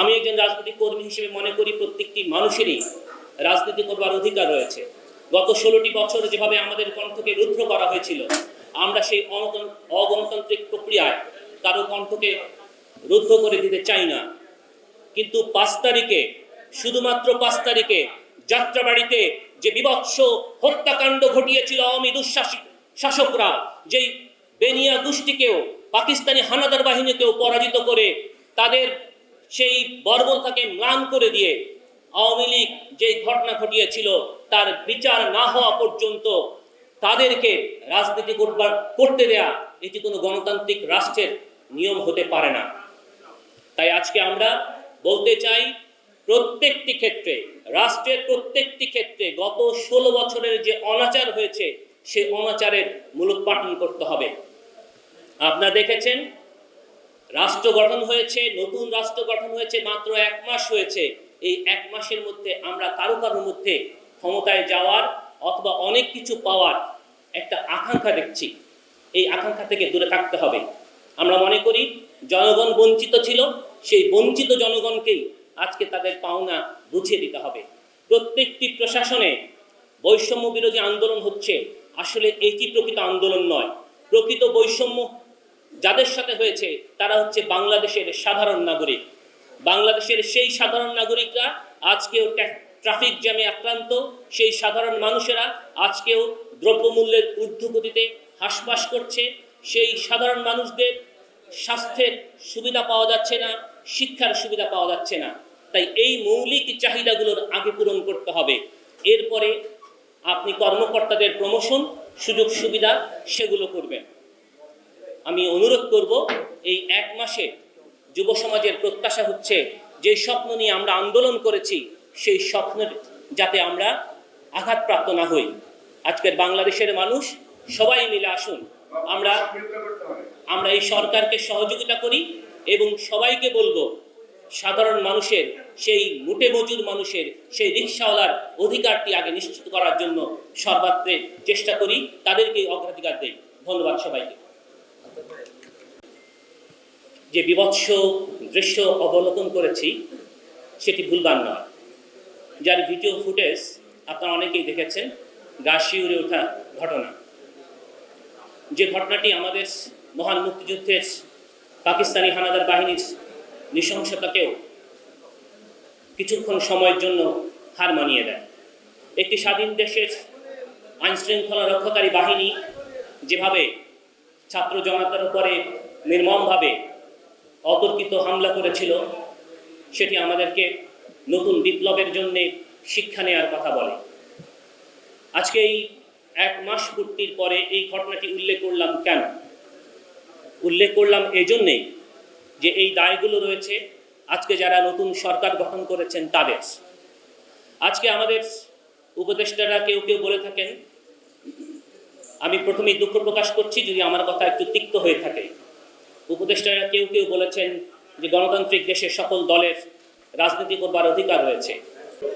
আমি একজন রাজনৈতিক কর্মী হিসেবে মনে করি প্রত্যেকটি মানুষেরই রাজনীতি করবার অধিকার রয়েছে। গত ষোলোটি বছর যেভাবে আমাদের কণ্ঠকে রুদ্ধ করা হয়েছিল, আমরা সেই অগণতান্ত্রিক প্রক্রিয়ায় কারও কণ্ঠকে রুদ্ধ করে দিতে চাই না। কিন্তু পাঁচ তারিখে, শুধুমাত্র পাঁচ তারিখে যাত্রাবাড়িতে যে বিভৎস হত্যাকাণ্ড ঘটিয়েছিল আওয়ামী দুঃশাসিক শাসকরা, যেই বেনিয়া গোষ্ঠীকেও, পাকিস্তানি হানাদার বাহিনীকেও পরাজিত করে তাদের সেই বর্বরতাকে ম্লান করে দিয়ে আওয়ামী লীগ যেই ঘটনা ঘটিয়েছিল, তার বিচার না হওয়া পর্যন্ত তাদেরকে রাজনীতি করবার, করতে দেয়া এটি কোনো গণতান্ত্রিক রাষ্ট্রের নিয়ম হতে পারে না। তাই আজকে আমরা বলতে চাই, প্রত্যেকটি ক্ষেত্রে, রাষ্ট্রের প্রত্যেকটি ক্ষেত্রে গত ষোলো বছরের যে অনাচার হয়েছে সে অনাচারের মূলোৎপাটন করতে হবে। আপনারা দেখেছেন রাষ্ট্র গঠন হয়েছে, নতুন রাষ্ট্র গঠন হয়েছে, মাত্র এক মাস হয়েছে। এই এক মাসের মধ্যে আমরা কারও কারোর মধ্যে ক্ষমতায় যাওয়ার অথবা অনেক কিছু পাওয়ার একটা আকাঙ্ক্ষা দেখছি। এই আকাঙ্ক্ষা থেকে দূরে থাকতে হবে। আমরা মনে করি, জনগণ বঞ্চিত ছিল, সেই বঞ্চিত জনগণকেই আজকে তাদের পাওনা বুঝিয়ে দিতে হবে। প্রত্যেকটি প্রশাসনে বৈষম্য বিরোধী আন্দোলন হচ্ছে। আসলে এটি প্রকৃত আন্দোলন নয়। প্রকৃত বৈষম্য যাদের সাথে হয়েছে, তারা হচ্ছে বাংলাদেশের সাধারণ নাগরিক। বাংলাদেশের সেই সাধারণ নাগরিকরা আজকেও ট্রাফিক জ্যামে আক্রান্ত, সেই সাধারণ মানুষেরা আজকেও দ্রব্যমূল্যের ঊর্ধ্বগতিতে হাসপাস করছে। সেই সাধারণ মানুষদের স্বাস্থ্যের সুবিধা পাওয়া যাচ্ছে না, শিক্ষার সুবিধা পাওয়া যাচ্ছে না। তাই এই মৌলিক চাহিদাগুলোর আগে পূরণ করতে হবে। এরপরে আপনি কর্মকর্তাদের প্রমোশন সুযোগ সুবিধা সেগুলো করবেন। আমি অনুরোধ করব, এই এক মাসে যুব সমাজের প্রত্যাশা হচ্ছে যে স্বপ্ন নিয়ে আমরা আন্দোলন করেছি, সেই স্বপ্নের যাতে আমরা আঘাতপ্রাপ্ত না হই। আজকের বাংলাদেশের মানুষ সবাই মিলে আসুন, আমরা আমরা এই সরকারকে সহযোগিতা করি এবং সবাইকে বলব, সাধারণ মানুষের, সেই মুটে মজুর মানুষের, সেই রিক্সাওয়ালার অধিকারটি আগে নিশ্চিত করার জন্য সর্বাত্রে চেষ্টা করি তাদেরকে অগ্রাধিকার দেই। ধন্যবাদ সবাইকে। যে বিভৎস দৃশ্য অবলোকন করেছি, সেটি ভুলবার নয়। যার ভিডিও ফুটেজ আপনারা অনেকেই দেখেছেন, গা শিউরে ওঠা ঘটনা। যে ঘটনাটি আমাদের মহান মুক্তিযুদ্ধের পাকিস্তানি হানাদার বাহিনীর নৃশংসতাকেও কিছুক্ষণ সময়ের জন্য হার মানিয়ে দেয়। একটি স্বাধীন দেশের আইনশৃঙ্খলা রক্ষাকারী বাহিনী যেভাবে ছাত্র জনতার উপরে নির্মমভাবে অতর্কিত হামলা করেছিল, সেটি আমাদেরকে নতুন বিপ্লবের জন্যে শিক্ষা নেওয়ার কথা বলে। আজকে এই এক মাস পূর্তির পরে এই ঘটনাটি উল্লেখ করলাম কেন? উল্লেখ করলাম এজন্যেই যে এই দায়গুলো রয়েছে আজকে যারা নতুন সরকার গঠন করেছেন তাদের। আজকে আমাদের উপদেষ্টারা কেউ কেউ বলে থাকেন আমি প্রথমেই দুঃখ প্রকাশ করছি যদি আমার কথা একটু তিক্ত হয়ে থাকে। উপদেষ্টারা কেউ কেউ বলেছেন যে গণতান্ত্রিক দেশের সকল দলের রাজনীতি করবার অধিকার রয়েছে।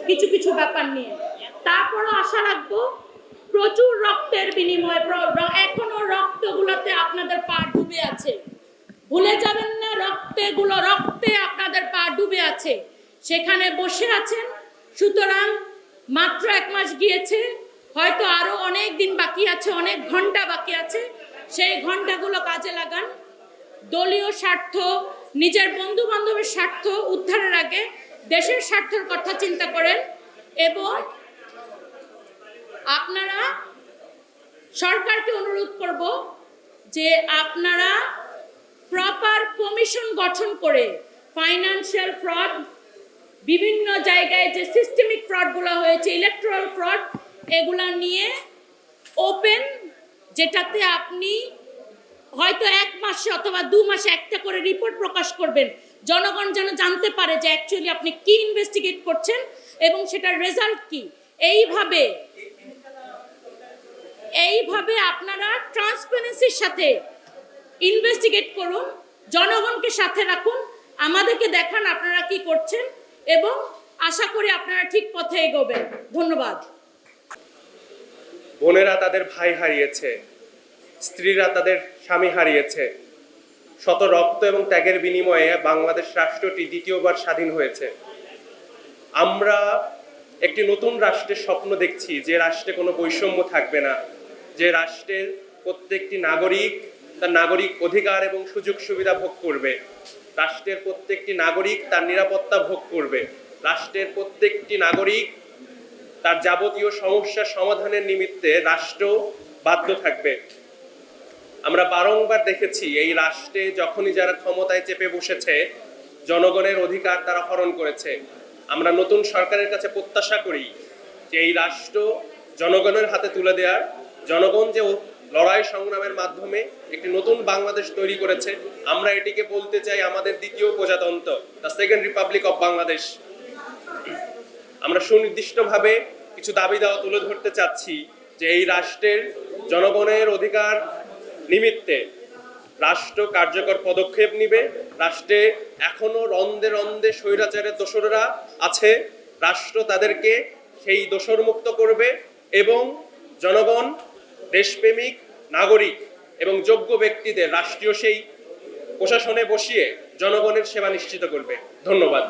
কিছু কিছু ব্যাপার নিয়ে। তারপরও আশা রাখব প্রচুর রক্তের বিনিময়ে এখনও রক্তগুলোতে আপনাদের পা ডুবে আছে। ভুলে যাবেন না রক্তে গুলো রক্তে আপনাদের পা ডুবে আছে। সেখানে বসে আছেন। সুতরাং মাত্র এক মাস গিয়েছে হয়তো আরও অনেক দিন বাকি আছে, অনেক ঘণ্টা বাকি আছে, সেই ঘন্টাগুলো কাজে লাগান। দলীয় স্বার্থ, নিজের বন্ধু বান্ধবের স্বার্থ উদ্ধারের আগে দেশের স্বার্থের কথা চিন্তা করেন এবং আপনারা, সরকারকে অনুরোধ করব যে আপনারা প্রপার কমিশন গঠন করে ফাইনান্সিয়াল ফ্রড বিভিন্ন জায়গায় যে সিস্টেমিক ফ্রডগুলো হয়েছে ইলেকট্রাল ফ্রড এগুলা নিয়ে ওপেন যেটাতে আপনি হয়তো এক মাসে অথবা দু মাসে একটা করে রিপোর্ট প্রকাশ করবেন। জনগণ যেন জানতে পারে যে অ্যাকচুয়ালি আপনি কি ইনভেস্টিগেট করছেন এবং সেটার রেজাল্ট কি। এইভাবে এইভাবে আপনারা ট্রান্সপারেন্সির সাথে ইনভেস্টিগেট করুন, জনগণকে সাথে রাখুন, আমাদেরকে দেখান আপনারা কি করছেন এবং আশা করি আপনারা ঠিক পথে এগোবেন। ধন্যবাদ। বোনেরা তাদের ভাই হারিয়েছে, স্ত্রীরা তাদের স্বামী হারিয়েছে। শত রক্ত এবং ত্যাগের বিনিময়ে বাংলাদেশ রাষ্ট্রটি দ্বিতীয়বার স্বাধীন হয়েছে। আমরা একটি নতুন রাষ্ট্রের স্বপ্ন দেখছি যে রাষ্ট্রে কোনো বৈষম্য থাকবে না, যে রাষ্ট্রের প্রত্যেকটি নাগরিক তার নাগরিক অধিকার এবং সুযোগ সুবিধা ভোগ করবে। রাষ্ট্রের প্রত্যেকটি নাগরিক তার নিরাপত্তা ভোগ করবে। রাষ্ট্রের প্রত্যেকটি নাগরিক তার যাবতীয় সমস্যার সমাধানের নিমিত্তে রাষ্ট্র বাধ্য থাকবে। আমরা বারংবার দেখেছি এই রাষ্ট্রে যখনই যারা ক্ষমতায় চেপে বসেছে, জনগণের অধিকার তারা হরণ করেছে। আমরা নতুন সরকারের কাছে প্রত্যাশা করি যে এই রাষ্ট্র জনগণের হাতে তুলে দেওয়ার জনগণ যে লড়াই সংগ্রামের মাধ্যমে একটি নতুন বাংলাদেশ তৈরি করেছে, আমরা এটিকে বলতে চাই আমাদের দ্বিতীয় প্রজাতন্ত্র, the second republic of Bangladesh. আমরা সুনির্দিষ্টভাবে কিছু দাবি দেওয়া তুলে ধরতে চাচ্ছি যে এই রাষ্ট্রের জনগণের অধিকার নিমিত্তে রাষ্ট্র কার্যকর পদক্ষেপ নিবে। রাষ্ট্রে এখনও রন্দে রন্দে স্বৈরাচারের দোসররা আছে। রাষ্ট্র তাদেরকে সেই দোসর মুক্ত করবে এবং জনগণ, দেশপ্রেমিক, নাগরিক এবং যোগ্য ব্যক্তিদের রাষ্ট্রীয় সেই প্রশাসনে বসিয়ে জনগণের সেবা নিশ্চিত করবে। ধন্যবাদ।